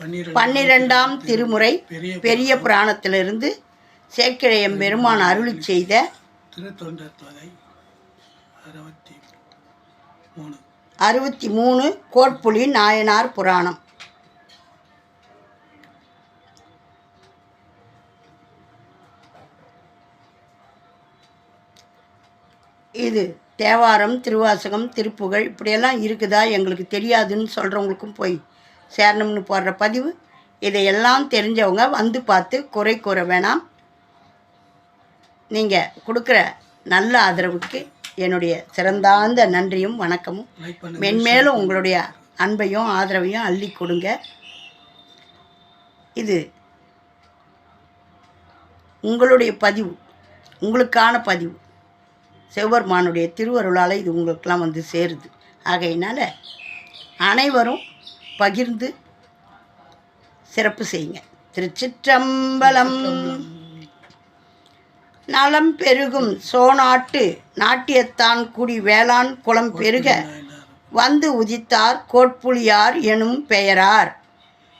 பன்னிரெண்டாம் திருமுறை பெரிய புராணத்திலிருந்து சேக்கிழையம் பெருமான் அருளி செய்த திருத்தொண்டர் தொகை அறுபத்தி மூணு அறுபத்தி மூணு கோட்புலி நாயனார் புராணம். இது தேவாரம் திருவாசகம் திருப்புகழ் இப்படியெல்லாம் இருக்குதா எங்களுக்கு தெரியாதுன்னு சொல்கிறவங்களுக்கும் போய் சேரணும்னு போடுற பதிவு இதையெல்லாம் தெரிஞ்சவங்க வந்து பார்த்து குறை கூற வேணாம். நீங்கள் கொடுக்குற நல்ல ஆதரவுக்கு என்னுடைய சிறந்தார்ந்த நன்றியும் வணக்கமும். மென்மேலும் உங்களுடைய அன்பையும் ஆதரவையும் அள்ளி கொடுங்க. இது உங்களுடைய பதிவு உங்களுக்கான பதிவு. சிவபெருமானுடைய திருவருளால் இது உங்களுக்கெல்லாம் வந்து சேருது. ஆகையினால அனைவரும் பகிர்ந்து சிறப்பு செய்யுங்க. திருச்சிற்றம்பலம். நலம் பெருகும் சோநாட்டு நாட்டியத்தான் குடி வேளாண் குளம் பெருக வந்து உதித்தார் கோட்புலியார் எனும் பெயரார்.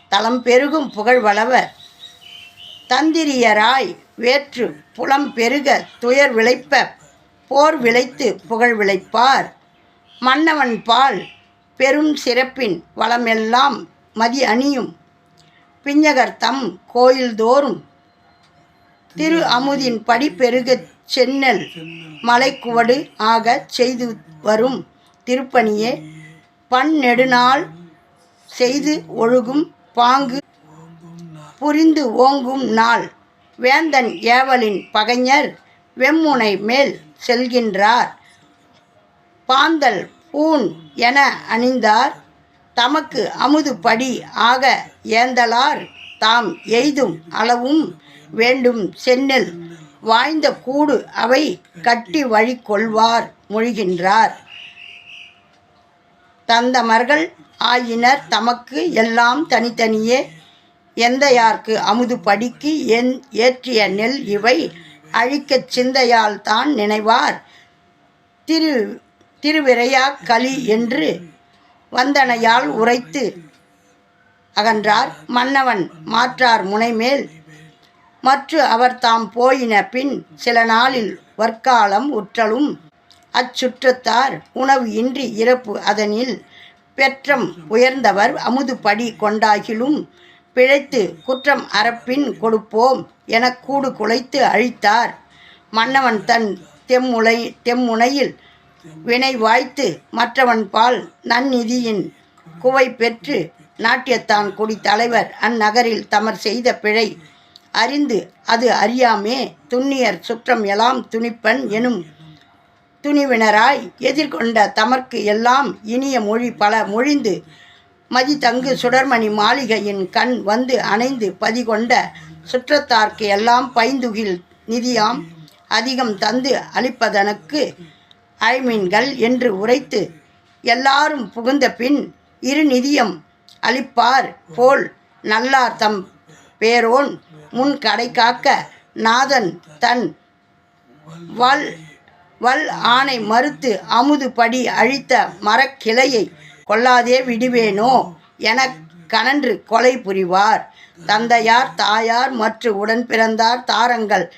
தளம் பெருகும் புகழ் வளவர். தந்திரியராய் வேற்று புலம் பெருக துயர் விளைப்ப போர் விளைத்து புகழ் விளைப்பார். மன்னவன் பால் பெரும் சிறப்பின் வளமெல்லாம் மதி அணியும். பிஞ்சகர் தம் கோயில்தோறும் திரு அமுதின் படி பெருக சென்னல் மலைக்குவடு ஆகச் செய்து வரும் திருப்பணியே பன்னெடுநாள் செய்து ஒழுகும் பாங்கு புரிந்து ஓங்கும் நாள். வேந்தன் ஏவலின் பகைஞர் வெம்முனை மேல் செல்கின்றார். பாந்தல் ஊன் என அணிந்தார். தமக்கு அமுது படி ஆக ஏந்தலார். தாம் எய்தும் அளவும் வேண்டும் சென்னல் வாய்ந்த கூடு அவை கட்டி வழி கொள்வார் மொழிகின்றார். தந்தமர்கள் ஆயினர் தமக்கு எல்லாம் தனித்தனியே. எந்தையார்க்கு அமுது படிக்கு என் ஏற்றிய நெல் இவை அழிக்கச் சிந்தையால் தான் நினைவார். திரு திருவிரையா களி என்று வந்தனையால் உரைத்து அகன்றார். மன்னவன் மாற்றார் முனைமேல். மற்ற அவர் தாம் போயின பின் சில நாளில் வற்காலம் உற்றலும். அச்சுற்றத்தார் உணவு இன்றி இறப்பு அதனில் பெற்றம் உயர்ந்தவர் அமுதுபடி கொண்டாகிலும் பிழைத்து குற்றம் அறப்பின் கொடுப்போம் என கூடு குலைத்து அழித்தார். மன்னவன் தன் தெம்முலை தெம்முனையில் வினை வாய்த்து மற்றவன் பால் நன்னிதியின் குவை பெற்று நாட்டியத்தான் குடி தலைவர். அந்நகரில் தமர் செய்த பிழை அறிந்து அது அறியாமே. துண்ணியர் சுற்றம் எல்லாம் துணிப்பன் எனும் துணிவினராய் எதிர்கொண்ட தமர்க்கு எல்லாம் இனிய மொழி பல மொழிந்து மதி தங்கு சுடர்மணி மாளிகையின் கண் வந்து அணைந்து பதிகொண்ட சுற்றத்தார்க்கு எல்லாம் பைந்துகில் நிதியாம் அதிகம் தந்து அளிப்பதனுக்கு ஐமீன்கள் என்று உரைத்து எல்லாரும் புகுந்த பின் இரு நிதியம் அளிப்பார் போல் நல்லார் தம் பேரோன் முன் கடை காக்க நாதன் தன் வல் வல் ஆணை மறுத்து அமுது படி அழித்த மரக்கிளையை கொல்லாதே விடுவேனோ என கனன்று கொலை புரிவார். தந்தையார் தாயார் மற்றும் உடன் பிறந்தார் தாரங்கள்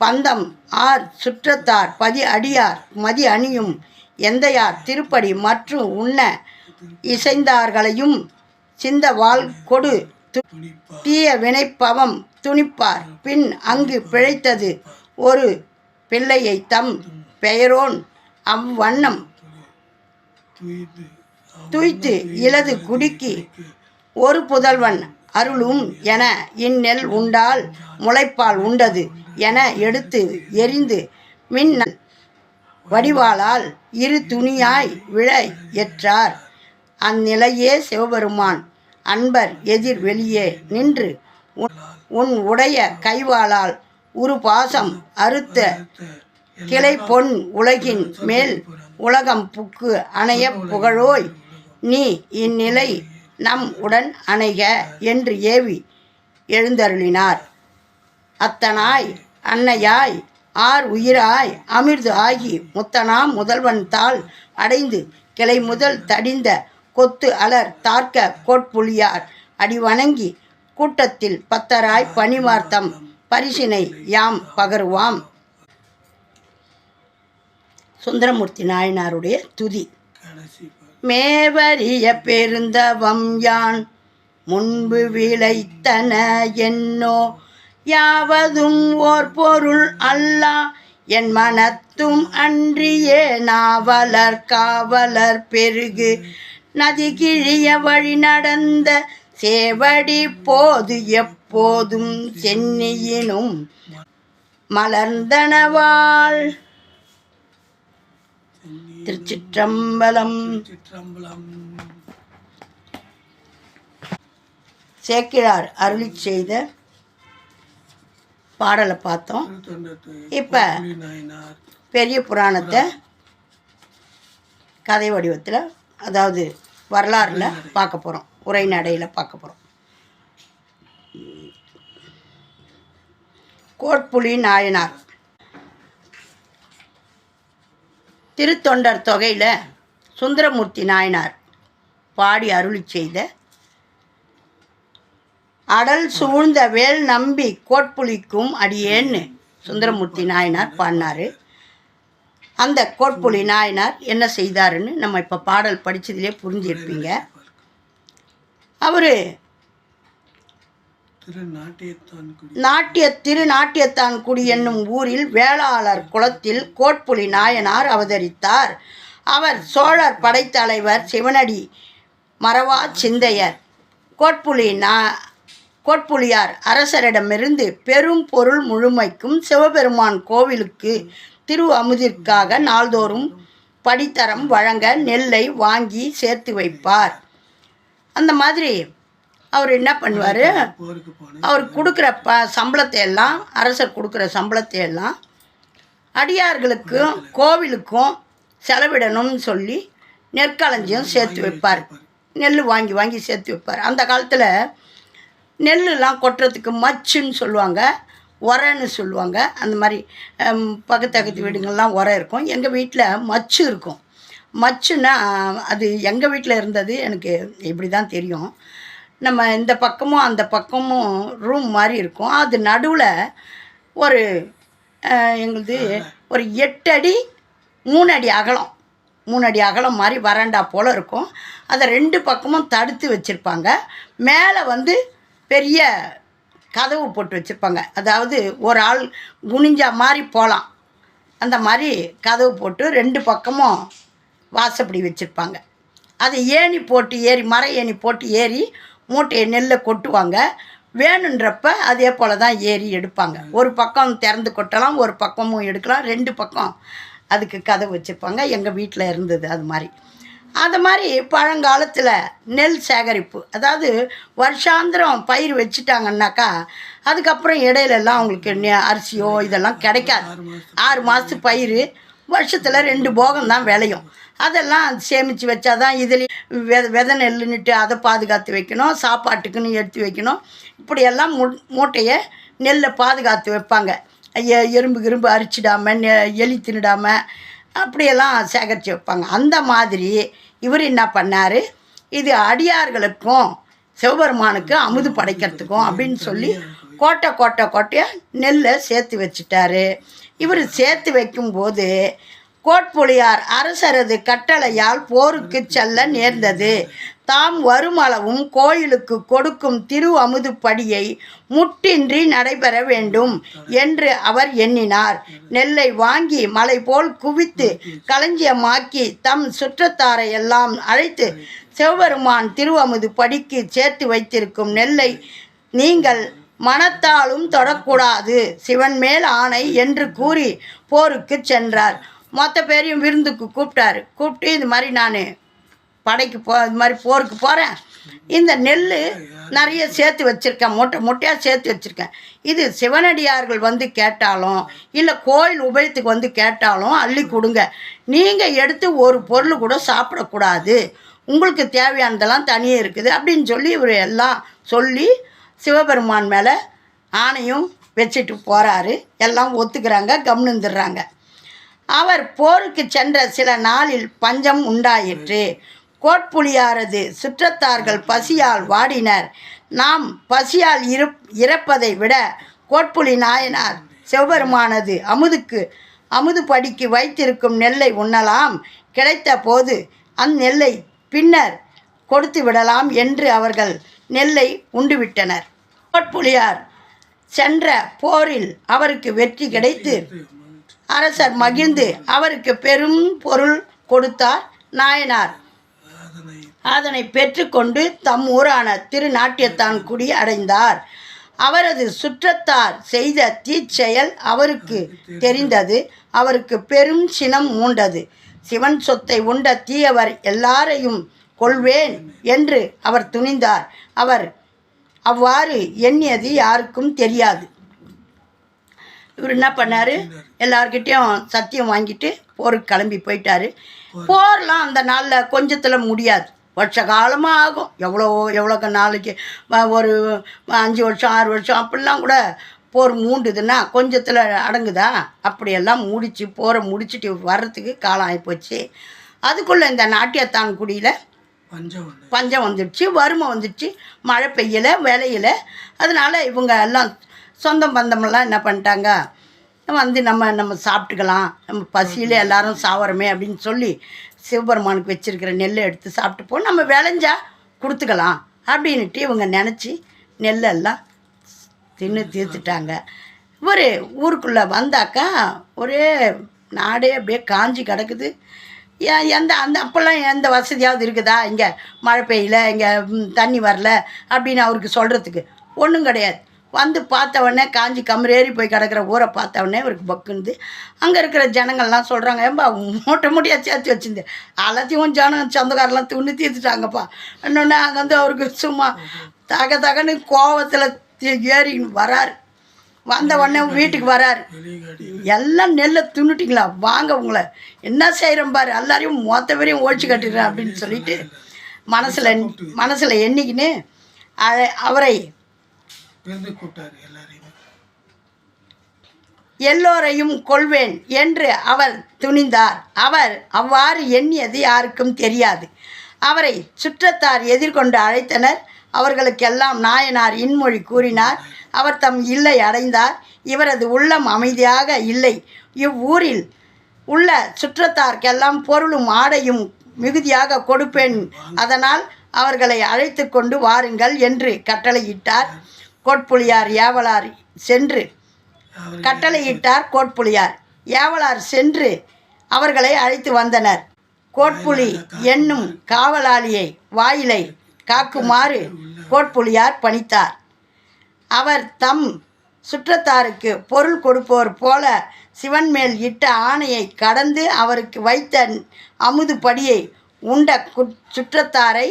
பந்தம் ஆர் சுற்றத்தார் பதி அடியார் மதி அணியும் எந்தையார் திருப்படி மற்றும் உண்ண இசைந்தார்களையும் சிந்த வாள் கொடு து- தீய வினைப்பவம் துணிப்பார் பின் அங்கு பிழைத்தது ஒரு பிள்ளையை தம் பெயரோன் அவ்வண்ணம் துய்த்து இலது குடிக்கு ஒரு புதல்வன் அருளும் என இந்நெல் உண்டால் முளைப்பால் உண்டது என எடுத்து எரிந்து மின் வடிவாளால் இரு துணியாய் விழ எற்றார் அந்நிலையே சிவபெருமான் அன்பர் எதிர் வெளியே நின்று உன் உன் உடைய கைவாளால் உரு பாசம் அறுத்த கிளை பொன் உலகின் மேல் உலகம் புக்கு அணைய புகழோய் நீ இந்நிலை நம் உடன் அணைக என்று ஏவி எழுந்தருளினார். அத்தனாய் அன்னையாய் ஆர் உயிராய் அமிர்து ஆகி முத்தனாம் முதல்வன் தாள் அடைந்து கிளை முதல் தடிந்த கொத்து அலர் தார்க்க கோட்புலியார் அடிவணங்கி கூட்டத்தில் பத்தராய் பணிமார்த்தம் பரிசினை யாம் பகருவாம். சுந்தரமூர்த்தி நாயனாருடைய துதி. மேவரிய பெருந்தவம் யான் முன்பு விளைத்தன என்னோ யாவதும் ஓர் பொருள் அல்லா. என் மனத்தும் அன்றியே நாவலர் காவலர் பெருகு. நதி கிழிய வழி நடந்த சேவடி போது எப்போதும் சென்னியினும் மலர்ந்தனவாள் திருச்சிற்றம்பலம். சேக்கிழார் அருளி செய்த பாடலை பார்த்தோம். இப்போ பெரிய புராணத்தை கதை வடிவத்தில் அதாவது வரலாறுல பார்க்க போகிறோம் உரைநடையில் பார்க்க போகிறோம் கோட்புலி நாயனார். திருத்தொண்டர் தொகையில் சுந்தரமூர்த்தி நாயனார் பாடி அருளி செய்த அடல் சூழ்ந்த வேல் நம்பி கோட்புலிக்கும் அடியேன்னு சுந்தரமூர்த்தி நாயனார் பாடினாரு. அந்த கோட்புலி நாயனார் என்ன செய்தாருன்னு நம்ம இப்போ பாடல் படித்ததிலே புரிஞ்சிருப்பீங்க. அவர் திரு நாட்டியத்தான் குடி நாட்டிய திருநாட்டியத்தான்குடி என்னும் ஊரில் வேளாளர் குளத்தில் கோட்புலி நாயனார் அவதரித்தார். அவர் சோழர் படைத்தலைவர் சிவனடி மறவா சிந்தையர். கோட்புலி நா கோட்புலியார் அரசரிடமிருந்து பெரும் பொருள் முழுமைக்கும் சிவபெருமான் கோவிலுக்கு திரு அமுதிற்காக நாள்தோறும் படித்தரம் வழங்க நெல்லை வாங்கி சேர்த்து வைப்பார். அந்த மாதிரி அவர் என்ன பண்ணுவார்? அவர் கொடுக்குற ப சம்பளத்தை எல்லாம் அரசர் கொடுக்குற சம்பளத்தை எல்லாம் அடியார்களுக்கும் கோவிலுக்கும் செலவிடணும்னு சொல்லி நெற்களஞ்சியம் சேர்த்து வைப்பார். நெல் வாங்கி வாங்கி சேர்த்து வைப்பார். அந்த காலத்தில் நெல்லுலாம் கொட்டுறதுக்கு மச்சுன்னு சொல்லுவாங்க உரன்னு சொல்லுவாங்க. அந்த மாதிரி பக்கத்து பக்கத்து வீடுங்கள்லாம் உரம் இருக்கும். எங்கள் வீட்டில் மச்சு இருக்கும். மச்சுன்னா அது எங்கள் வீட்டில் இருந்தது எனக்கு இப்படி தான் தெரியும். நம்ம இந்த பக்கமும் அந்த பக்கமும் ரூம் மாதிரி இருக்கும். அது நடுவில் ஒரு எங்களுது ஒரு எட்டு அடி மூணு அடி அகலம். மூணு அடி அகலம் மாதிரி வராண்டா போல் இருக்கும். அதை ரெண்டு பக்கமும் தடுத்து வச்சுருப்பாங்க. மேலே வந்து பெரிய கதவு போட்டு வச்சுருப்பாங்க. அதாவது ஒரு ஆள் குனிஞ்சா மாதிரி போகலாம் அந்த மாதிரி கதவு போட்டு ரெண்டு பக்கமும் வாசப்படி வச்சுருப்பாங்க. அது ஏணி போட்டு ஏறி மர ஏணி போட்டு ஏறி மூட்டையை நெல்லை கொட்டுவாங்க. வேணுன்றப்ப அதே போல் தான் ஏறி எடுப்பாங்க. ஒரு பக்கம் திறந்து கொட்டலாம் ஒரு பக்கமும் எடுக்கலாம். ரெண்டு பக்கம் அதுக்கு கதவு வச்சுருப்பாங்க. எங்கள் வீட்டில் இருந்தது அது மாதிரி அது மாதிரி பழங்காலத்தில் நெல் சேகரிப்பு அதாவது வருஷாந்திரம் பயிர் வச்சுட்டாங்கன்னாக்கா அதுக்கப்புறம் இடையிலெல்லாம் அவங்களுக்கு நெ- அரிசியோ இதெல்லாம் கிடைக்காது. ஆறு மாதத்து பயிர் வருஷத்தில் ரெண்டு போகம் தான் விளையும். அதெல்லாம் சேமித்து வச்சாதான் இதுலேயும் வெ விதை நெல்லுன்னுட்டு அதை பாதுகாத்து வைக்கணும் சாப்பாட்டுக்குன்னு எடுத்து வைக்கணும். இப்படியெல்லாம் மு மூட்டையை நெல்லை பாதுகாத்து வைப்பாங்க. எ எறும்பு கிரும்பு அரிச்சிடாம நெ எலி தின்னுடாம அப்படியெல்லாம் சேகரித்து வைப்பாங்க. அந்த மாதிரி இவர் என்ன பண்ணார்? இது அடியார்களுக்கும் சிவபெருமானுக்கு அமுது படைக்கிறதுக்கும் அப்படின்னு சொல்லி கோட்டை கோட்டை கோட்டையாக நெல்லை சேர்த்து வச்சிட்டாரு. இவர் சேர்த்து வைக்கும்போது கோட்புலியார் அரசரது கட்டளையால் போருக்கு செல்ல நேர்ந்தது. தாம் வருமளவும் கோயிலுக்கு கொடுக்கும் திரு அமுதுப்படியை முட்டின்றி நடைபெற வேண்டும் என்று அவர் எண்ணினார். நெல்லை வாங்கி மலை போல் குவித்து களஞ்சியமாக்கி தம் சுற்றத்தாரை எல்லாம் அழைத்து சிவபெருமான் திருவமுது படிக்கு சேர்த்து வைத்திருக்கும் நெல்லை நீங்கள் மனத்தாலும் தொடக்கூடாது. சிவன் மேல் ஆணை என்று கூறி போருக்கு சென்றார். மொத்த பேரையும் விருந்துக்கு கூப்பிட்டாரு. கூப்பிட்டு இது மாதிரி நான் படைக்கு போ இது மாதிரி போருக்கு போகிறேன் இந்த நெல் நிறைய சேர்த்து வச்சுருக்கேன். மூட்டை மூட்டையாக சேர்த்து வச்சுருக்கேன். இது சிவனடியார்கள் வந்து கேட்டாலும் இல்லை கோயில் உபயத்துக்கு வந்து கேட்டாலும் அள்ளி கொடுங்க. நீங்கள் எடுத்து ஒரு பொருள் கூட சாப்பிடக்கூடாது. உங்களுக்கு தேவையானதெல்லாம் தனியாக இருக்குது. அப்படின்னு சொல்லி இவர் எல்லாம் சொல்லி சிவபெருமான் மேலே ஆணையும் வச்சுட்டு போகிறாரு எல்லாம் ஒத்துக்கிறாங்க கம்னுந்துடுறாங்க அவர் போருக்கு சென்ற சில நாளில் பஞ்சம் உண்டாயிற்று. கோட்புலியாரது சுற்றத்தார்கள் பசியால் வாடினர். நாம் பசியால் இரு இறப்பதை விட கோட்புலி நாயனார் செவ்வருமானது அமுதுக்கு அமுது படிக்கு வைத்திருக்கும் நெல்லை உண்ணலாம். கிடைத்த போது அந்நெல்லை பின்னர் கொடுத்து விடலாம் என்று அவர்கள் நெல்லை உண்டுவிட்டனர். கோட்புலியார் சென்ற போரில் அவருக்கு வெற்றி கிடைத்து அரசர் மகிழ்ந்து அவருக்கு பெரும் பொருள் கொடுத்தார் நாயனார். அதனை பெற்றுக்கொண்டு தம் ஊரான திருநாட்டியத்தான்குடி அடைந்தார். அவரது சுற்றத்தார் செய்த தீச்செயல் அவருக்கு தெரிந்தது. அவருக்கு பெரும் சினம் மூண்டது. சிவன் சொத்தை உண்ட தீயவர் எல்லாரையும் கொள்வேன் என்று அவர் துணிந்தார். அவர் அவ்வாறு எண்ணியது யாருக்கும் தெரியாது. இவர் என்ன பண்ணார்? எல்லார்கிட்டேயும் சத்தியம் வாங்கிட்டு போருக்கு கிளம்பி போயிட்டார். போர்லாம் அந்த நாளில் கொஞ்சத்தில் முடியாது. வருஷ காலமாக ஆகும் எவ்வளோ எவ்வளோ நாளைக்கு? ஒரு அஞ்சு வருஷம் ஆறு வருஷம் அப்படிலாம் கூட போர் மூண்டுதுன்னா கொஞ்சத்தில் அடங்குதா? அப்படியெல்லாம் முடிச்சு போரை முடிச்சுட்டு வர்றதுக்கு காலம் ஆகிப்போச்சு அதுக்குள்ளே இந்த நாட்டியத்தான் குடியில் பஞ்சம் பஞ்சம் வந்துடுச்சு வறுமை வந்துடுச்சு மழை பெய்யலை விளையல. அதனால இவங்க எல்லாம் சொந்தம் பந்தமெல்லாம் என்ன பண்ணிட்டாங்க? வந்து நம்ம நம்ம சாப்பிட்டுக்கலாம். நம்ம பசியில். எல்லாரும் சாவறமே அப்படின்னு சொல்லி சிவபெருமானுக்கு வச்சிருக்கிற நெல்லை எடுத்து சாப்பிட்டு போ நம்ம விளைஞ்சா கொடுத்துக்கலாம் அப்படின்ட்டு இவங்க நினச்சி நெல்லெல்லாம் தின்னு தீர்த்துட்டாங்க. ஒரு ஊருக்குள்ளே வந்தாக்கா ஒரே நாடே அப்படியே காஞ்சி கிடக்குது. எந்த அந்த அப்போல்லாம் எந்த வசதியாவது இருக்குதா? இங்கே மழை பெய்யல இங்கே தண்ணி வரல அப்படின்னு அவருக்கு சொல்கிறதுக்கு ஒன்றும் கிடையாது. வந்து பார்த்த உடனே காஞ்சி கமரேறி போய் கிடக்கிற ஊரை பார்த்த உடனே இவருக்கு பக்குந்து அங்கே இருக்கிற ஜனங்கள்லாம் சொல்கிறாங்க ஏம்பா மூட்டை மூட்டையாக சேர்த்து வச்சிருந்தேன் எல்லாத்தையும் ஜனம் சொந்தக்காரெல்லாம் துண்ணு தீர்த்துட்டாங்கப்பா. இன்னொன்று அங்கே வந்து அவருக்கு சும்மா தக தகன்னு கோவத்தில் ஏறி வராரு. வந்த உடனே வீட்டுக்கு வராரு. எல்லாம் நெல்லை தின்னுட்டிங்களா வாங்க உங்களை. என்ன செய்கிறோம் பாரு எல்லாரையும் மொத்த பேரையும் ஒழிச்சு கட்டிடுறேன் அப்படின்னு சொல்லிட்டு மனசில் மனசில் எண்ணிக்கின்னு அவரை விருந்து கூட்டார் எல்லாரையும். எல்லோரையும் கொள்வேன் என்று அவர் துணிந்தார். அவர் அவ்வாறு எண்ணியது யாருக்கும் தெரியாது. அவரை சுற்றத்தார் எதிர்கொண்டு அழைத்தனர். அவர்களுக்கெல்லாம் நாயனார் இன்மொழி கூறினார். அவர் தம் இல்லை அடைந்தார். இவரது உள்ளம் அமைதியாக இல்லை. இவ்வூரில் உள்ள சுற்றத்தார்க்கெல்லாம் பொருளும் ஆடையும் மிகுதியாக கொடுப்பேன். அதனால் அவர்களை அழைத்து கொண்டு வாருங்கள் என்று கட்டளையிட்டார். கோட்புலியார் ஏவலார் சென்று கட்டளையிட்டார் கோட்புலியார். ஏவலார் சென்று அவர்களை அழைத்து வந்தனர். கோட்புலி என்னும் காவலாளியை வாயிலை காக்குமாறு கோட்புலியார் பணித்தார். அவர் தம் சுற்றத்தாருக்கு பொருள் கொடுப்போர் போல சிவன் மேல் இட்ட ஆணையை கடந்து அவருக்கு வைத்த அமுது படியை உண்ட குட் சுற்றத்தாரை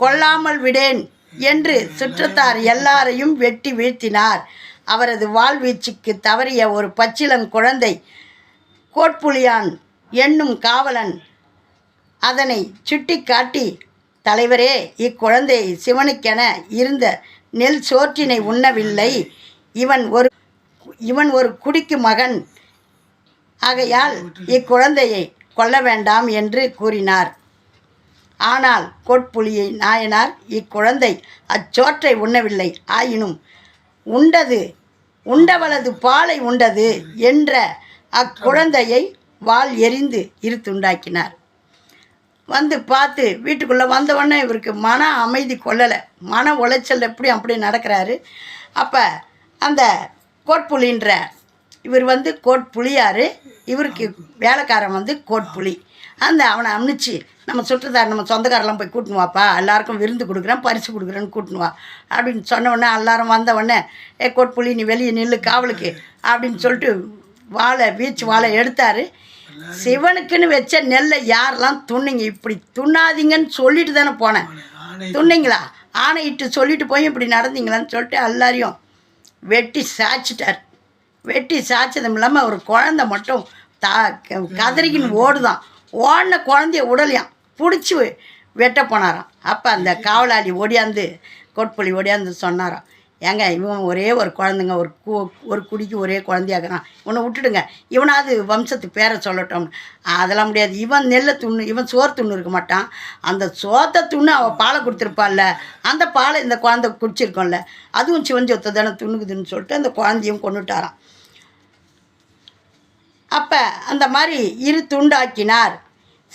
கொல்லாமல் விடேன். என்று சுற்றத்தார் எல்லாரையும் வெட்டி வீழ்த்தினார். அவரது வாழ்வீச்சுக்கு தவறிய ஒரு பச்சிலம் குழந்தை கோட்புலியான் என்னும் காவலன் அதனை சுட்டி காட்டி தலைவரே இக்குழந்தை சிவனுக்கென இருந்த நெல் சோற்றினை உண்ணவில்லை. இவன் ஒரு இவன் ஒரு குடிக்கு மகன். ஆகையால் இக்குழந்தையை கொல்ல வேண்டாம் என்று கூறினார். ஆனால் கோட்புலியை நாயனார் இக்குழந்தை அச்சோற்றை உண்ணவில்லை. ஆயினும் உண்டது உண்டவளது பாலை உண்டது என்ற அக்குழந்தையை வாள் எரிந்து இருத்துண்டாக்கினார். வந்து பார்த்து வீட்டுக்குள்ளே வந்தவொடனே இவருக்கு மன அமைதி கொள்ளலை. மன உளைச்சல் எப்படி அப்படி நடக்கிறாரு? அப்போ அந்த கோட்புலின்ற இவர் வந்து கோட்புலியார். இவருக்கு வேலைக்காரன் வந்து கோட்புலி. அந்த அவனை அனுப்பிச்சு நம்ம சுற்றுதார் நம்ம சொந்தக்காரெல்லாம் போய் கூட்டின்னு வாப்பா எல்லாருக்கும் விருந்து கொடுக்குறேன் பரிசு கொடுக்குறேன்னு கூட்டின்னு வா அப்படின்னு சொன்ன உடனே எல்லாரும் வந்த உடனே ஏ கோட்புலி நீ வெளியே நில்லு காவலுக்கு அப்படின்னு சொல்லிட்டு வாழை வீச்சு வாழை எடுத்தார். சிவனுக்குன்னு வச்ச நெல்லை யாரெல்லாம் துண்ணிங்க இப்படி துண்ணாதீங்கன்னு சொல்லிட்டு தானே போனேன். ஆணை துண்ணிங்களா ஆணையிட்டு சொல்லிட்டு போய் இப்படி நடந்தீங்களான்னு சொல்லிட்டு எல்லாரையும் வெட்டி சாய்ச்சிட்டார். வெட்டி சாய்ச்சதும் இல்லாமல் ஒரு குழந்தை மட்டும் தா கதறிக்கின்னு ஓடுதான். ஓடின குழந்தைய உடலையாம். பிடிச்சி வெட்ட போனாராம். அப்போ அந்த காவலாளி ஓடியாந்து கோட்புலி ஓடியாந்து சொன்னாராம். ஏங்க இவன் ஒரே ஒரு குழந்தைங்க ஒரு கு ஒரு குடிக்கு ஒரே குழந்தையாகிறான் இவனை விட்டுடுங்க. இவனாவது வம்சத்து பேரை சொல்லட்டும். அதெல்லாம் முடியாது. இவன் நெல்லை துண்ணு இவன் சோறு துண்ணு இருக்க மாட்டான். அந்த சோத்தை துண்ணு அவள் பாலை கொடுத்துருப்பாள்ல அந்த பாலை இந்த குழந்தை குடிச்சிருக்கோம்ல. அதுவும் சிவஞ்சி ஒத்த தானே துண்ணுக்குதுன்னு சொல்லிட்டு அந்த குழந்தையும் கொண்டுட்டாரான் அப்போ அந்த மாதிரி இரு துண்டாக்கினார்.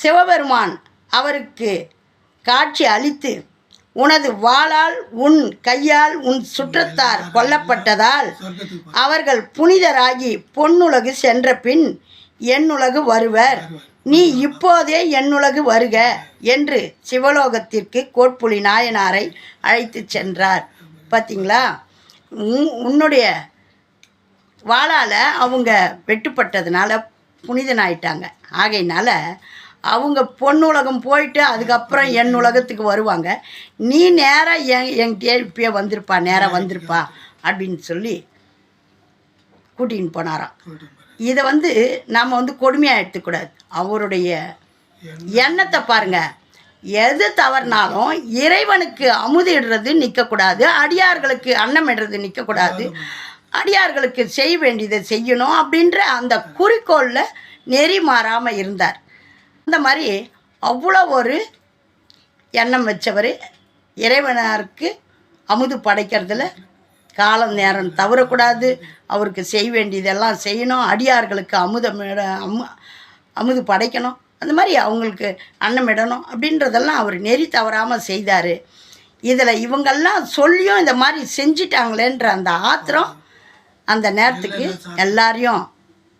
சிவபெருமான் அவருக்கு காட்சி அளித்து உனது வாளால் உன் கையால் உன் சுற்றத்தார் கொல்லப்பட்டதால் அவர்கள் புனிதராகி பொன்னுலகு சென்ற பின் என்னுலகு வருவர். நீ இப்போதே என்னுலகு வருக என்று சிவலோகத்திற்கு கோட்புலி நாயனாரை அழைத்து சென்றார். பார்த்தீங்களா உன்னுடைய வாளால் அவங்க வெட்டுப்பட்டதுனால புனிதனாயிட்டாங்க. ஆகையினால அவங்க பொண்ணுலகம் போயிட்டு அதுக்கப்புறம் என் உலகத்துக்கு வருவாங்க. நீ நேராக என் என்கிட்டயே இப்பயே வந்திருப்பா நேராக வந்திருப்பா அப்படின்னு சொல்லி கூட்டின்னு போனாராம். இதை வந்து நாம் வந்து கொடுமையாக எடுத்துக்கூடாது. அவருடைய எண்ணத்தை பாருங்க. எது தவறுனாலும் இறைவனுக்கு அமுதிடுறது நிற்கக்கூடாது அடியார்களுக்கு அன்னமிடுறது நிற்கக்கூடாது அடியார்களுக்கு செய்ய வேண்டியதை செய்யணும் அப்படின்ற அந்த குறிக்கோளில் நெறி மாறாமல் இருந்தார். அந்த மாதிரி அவ்வளோ ஒரு எண்ணம் வச்சவர் இறைவனாருக்கு அமுது படைக்கிறதுல காலம் நேரம் தவறக்கூடாது. அவருக்கு செய்ய வேண்டியதெல்லாம் செய்யணும். அடியார்களுக்கு அமுதம் அமு அமுது படைக்கணும். அந்த மாதிரி அவங்களுக்கு அன்னமிடணும் அப்படின்றதெல்லாம் அவர் நெறி தவறாமல் செய்தார். இதில் இவங்கெல்லாம் சொல்லியும் இந்த மாதிரி செஞ்சிட்டாங்களேன்ற அந்த ஆத்திரம் அந்த நேரத்துக்கு எல்லாரையும்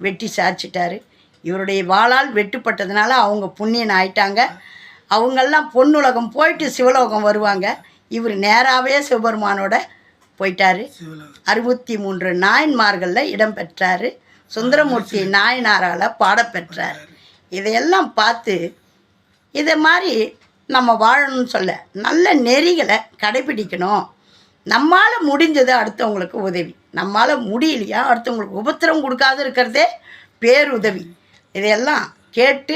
வெட்டி சாய்ச்சிட்டாரு. இவருடைய வாளால் வெட்டுப்பட்டதுனால அவங்க புண்ணியன் ஆயிட்டாங்க. அவங்கெல்லாம் பொன்னுலகம் போயிட்டு சிவலோகம் வருவாங்க. இவர் நேராகவே சிவபெருமானோட போயிட்டாரு. அறுபத்தி மூன்று நாயன்மார்களில் இடம் பெற்றார். சுந்தரமூர்த்தி நாயனாரால் பாடப்பெற்றார் இதையெல்லாம் பார்த்து இதை மாதிரி நம்ம வாழணும்னு சொல்ல நல்ல நெறிகளை கடைபிடிக்கணும். நம்மால் முடிஞ்சது அடுத்தவங்களுக்கு உதவி. நம்மால் முடியலையா அடுத்தவங்களுக்கு உபத்திரம் கொடுக்காது இருக்கிறதே பேருதவி. இதையெல்லாம் கேட்டு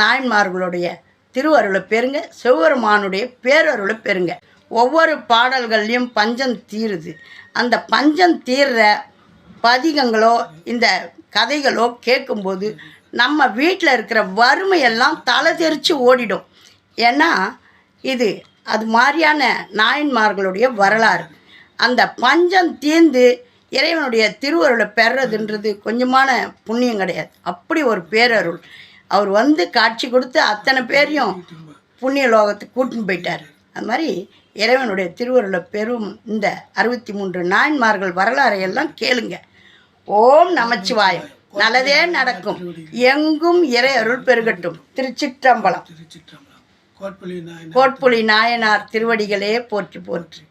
நாயன்மார்களுடைய திருவருளை பெறுங்க சிவபெருமானுடைய பேரருளை பெறுங்க. ஒவ்வொரு பாடல்கள்லையும் பஞ்சம் தீருது. அந்த பஞ்சம் தீர்ற பதிகங்களோ இந்த கதைகளோ கேட்கும்போது நம்ம வீட்டில் இருக்கிற வறுமையெல்லாம் தலை தெரித்து ஓடிடும். ஏன்னா இது அது மாதிரியான நாயன்மார்களுடைய வரலாறு. அந்த பஞ்சம் தீர்ந்து இறைவனுடைய திருவருளை பெறதுன்றது கொஞ்சமான புண்ணியம் கிடையாது. அப்படி ஒரு பேரருள். அவர் வந்து காட்சி கொடுத்து அத்தனை பேரையும் புண்ணிய லோகத்துக்கு கூட்டின்னு போயிட்டார். அது மாதிரி இறைவனுடைய திருவருளை பெரும் இந்த அறுபத்தி மூன்று நாயன்மார்கள் வரலாறை எல்லாம் கேளுங்க. ஓம் நமச்சிவாயம் நல்லதே நடக்கும். எங்கும் இறை அருள் பெருகட்டும். திருச்சிற்றம்பலம். கோட்புலி நாயனார் திருவடிகளே போற்றி போற்றி.